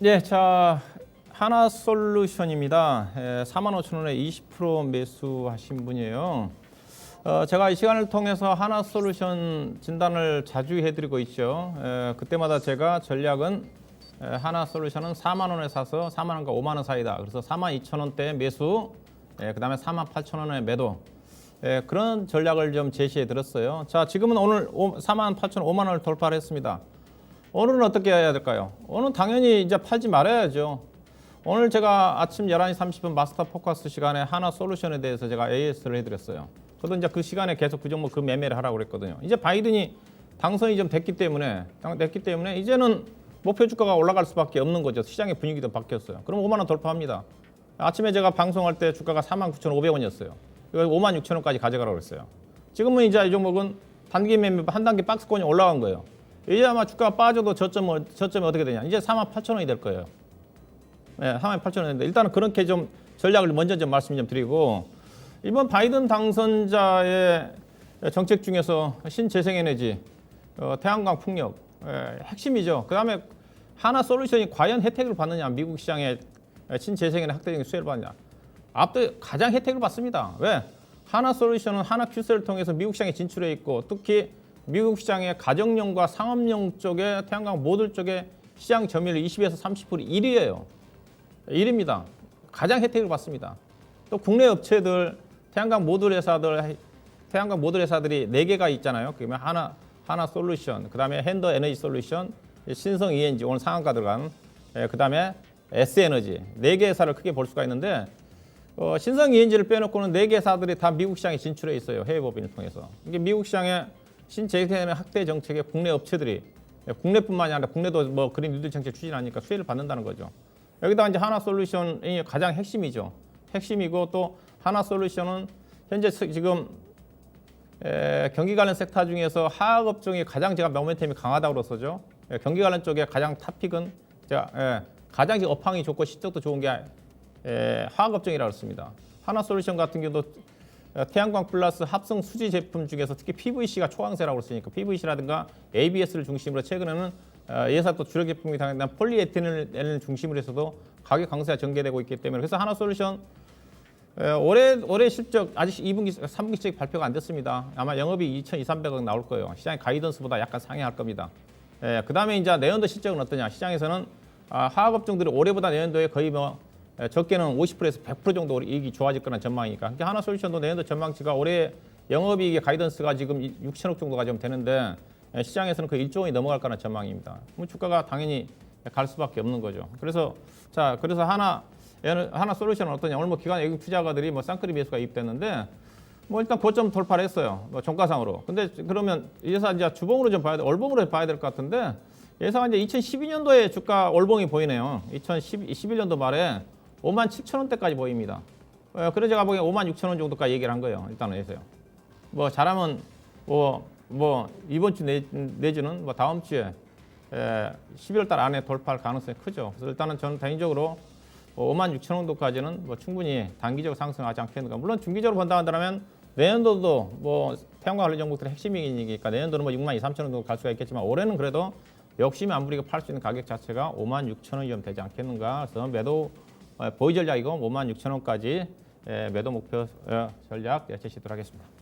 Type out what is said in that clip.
네, 자 하나 솔루션입니다. 에, 4만 5천 원에 20% 매수하신 분이에요. 어, 제가 이 시간을 통해서 하나 솔루션 진단을 자주 해드리고 있죠. 에, 그때마다 제가 전략은 에, 하나 솔루션은 4만 원에 사서 4만 원과 5만 원 사이다. 그래서 4만 2천 원대 매수, 에, 그다음에 4만 8천 원에 매도. 에, 그런 전략을 좀 제시해 드렸어요. 자, 지금은 오늘 4만 8천 원, 5만 원을 돌파를 했습니다. 오늘은 어떻게 해야 될까요? 오늘 당연히 이제 팔지 말아야죠. 오늘 제가 아침 11시 30분 마스터 포커스 시간에 하나 솔루션에 대해서 제가 AS를 해드렸어요. 저도 이제 그 시간에 계속 그 종목 그 매매를 하라고 그랬거든요. 이제 바이든이 당선이 좀 됐기 때문에 당- 됐기 때문에 이제는 목표 주가가 올라갈 수밖에 없는 거죠. 시장의 분위기도 바뀌었어요. 그럼 5만 원 돌파합니다. 아침에 제가 방송할 때 주가가 49,500원이었어요. 이거 5만 6천 원까지 가져가라고 그랬어요. 지금은 이제 이 종목은 단기 매매 한 단계 박스권이 올라간 거예요. 이제 아마 주가가 빠져도 저점은 저점이 어떻게 되냐? 이제 4만 8천 원이 될 거예요. 네, 4만 8천 원인데 일단은 그렇게 좀 전략을 먼저 좀 말씀 좀 드리고 이번 바이든 당선자의 정책 중에서 신재생에너지, 어, 태양광 풍력 예, 핵심이죠. 그다음에 하나 솔루션이 과연 혜택을 받느냐? 미국 시장에 신재생에너지 확대적인 수혜를 받느냐? 앞도 가장 혜택을 받습니다. 왜? 하나 솔루션은 하나 큐스를 통해서 미국 시장에 진출해 있고 특히 미국 시장의 가정용과 상업용 쪽에 태양광 모듈 쪽에 시장 점유율 20에서 30% 1위예요. 1위입니다. 가장 혜택을 받습니다. 또 국내 업체들 태양광 모듈 회사들 태양광 모듈 회사들이 네 개가 있잖아요. 그러면 하나 하나 솔루션, 그다음에 핸더 에너지 솔루션, 신성 ENG 오늘 상한가 들어간, 예, 그다음에 S 에너지 네개 회사를 크게 볼 수가 있는데 어, 신성 ENG를 빼놓고는 네개 회사들이 다 미국 시장에 진출해 있어요. 해외 법인을 통해서. 이게 미국 시장의 신재생 확대 정책에 국내 업체들이 예, 국내뿐만이 아니라 국내도 뭐 그린 뉴딜 정책 추진하니까 수혜를 받는다는 거죠. 여기다 이제 하나 솔루션이 가장 핵심이죠. 핵심이고 또 하나 솔루션은 현재 스- 지금 에, 경기 관련 섹터 중에서 화학 업종이 가장 제가 모멘텀이 강하다고 그랬었죠. 예, 경기 관련 쪽에 가장 탑픽은 제가 예, 가장 업황이 좋고 실적도 좋은 게 에, 화학 업종이라고 했습니다. 하나 솔루션 같은 경우도 어, 태양광 플러스 합성 수지 제품 중에서 특히 PVC가 초강세라고 했으니까 PVC라든가 ABS를 중심으로 최근에는 어, 예사 또 주력 제품이 당연한 폴리에틸렌을 중심으로 해서도 가격 강세가 전개되고 있기 때문에 그래서 하나 솔루션 에, 올해 올해 실적 아직 2분기 3분기 실적 발표가 안 됐습니다. 아마 영업이 2,200억 나올 거예요. 시장의 가이던스보다 약간 상회할 겁니다. 예, 그다음에 이제 내년도 실적은 어떠냐? 시장에서는 아, 화학 업종들이 올해보다 내년도에 거의 뭐 에, 적게는 50%에서 100% 정도 이익이 좋아질 거라는 전망이니까. 그러니까 하나 솔루션도 내년도 전망치가 올해 영업이익의 가이던스가 지금 6천억 정도가 좀 되는데 에, 시장에서는 그 1조 원이 넘어갈 거라는 전망입니다. 그럼 주가가 당연히 갈 수밖에 없는 거죠. 그래서 자 그래서 하나 얘는 하나 솔루션은 어떠냐? 오늘 뭐 기관 외국 투자가들이 뭐 쌍끌이 매수가 입됐는데 뭐 일단 고점 돌파를 했어요. 뭐 종가상으로. 근데 그러면 예사 이제 주봉으로 좀 봐야 돼. 월봉으로 봐야 될 것 같은데 예상 이제 2012년도에 주가 월봉이 보이네요. 2011년도 말에 5만 7천 원대까지 보입니다. 어, 그래서 제가 보기엔 5만 6천 원 정도까지 얘기를 한 거예요. 일단은 해서요. 뭐 잘하면 뭐, 뭐 이번 주 내, 내지는 뭐 다음 주에 에, 11월 달 안에 돌파할 가능성이 크죠. 그래서 일단은 저는 개인적으로 뭐 5만 6천 원 정도까지는 뭐 충분히 단기적으로 상승하지 않겠는가. 물론 중기적으로 본다 한다면 내년도도 뭐 태양광 관련 종목들의 핵심이니까 내년도는 뭐 6만 2, 3천 원 정도 갈 수가 있겠지만 올해는 그래도 욕심이 안 부리고 팔수 있는 가격 자체가 5만 6천 원이 좀 되지 않겠는가. 그래서 매도 어, 보유 전략이고 5만 6천 원까지 에, 매도 목표 어, 전략 제시도록 하겠습니다.